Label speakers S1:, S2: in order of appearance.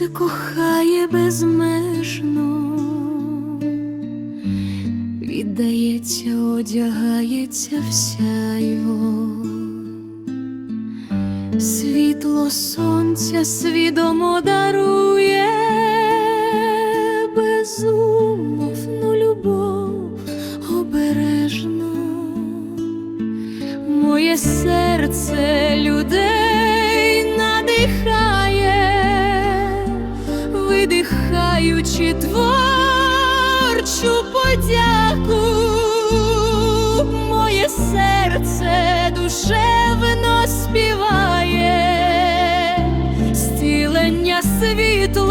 S1: серце кохає безмежно, віддається, одягається вся його. Світло сонця свідомо дарує безумовну любов обережно. Моє серце людей видихаючи творчу подяку, моє серце душевно співає, стілення світло